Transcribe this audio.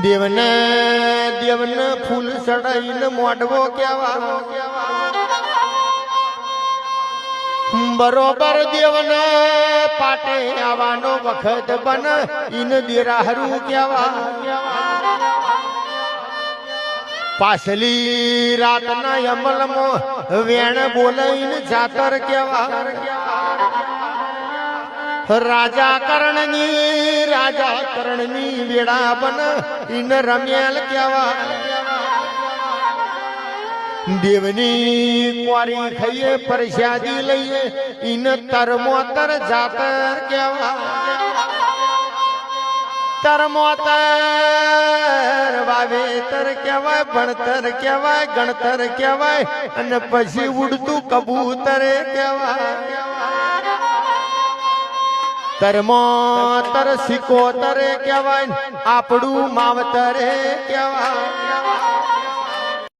દેવને દેવને ફૂલ સડાઈને મોઢવો કેવા. બરોબર દેવને પાટે આવવાનો વખત બન ઇન દેરાહરું કેવા. પાછલી રાતના અમલમાં વેણ બોલાઈને જાતર કેવા. રાજા કરણની રાજા કરણની વેળા બન ઇન રમેલ કેવા દેવની ક્વારી ખાઈએ પરસાદી લઈએ ઇન તરમોતર જાતર કેવા તરમોતર વાવેતર કહેવાય, ભણતર કહેવાય, ગણતર કહેવાય, અને પછી ઉડતું કબૂતર કહેવાય. તરમોતર સિકોતરે કહેવાય આપણું માવતરે કહેવાય.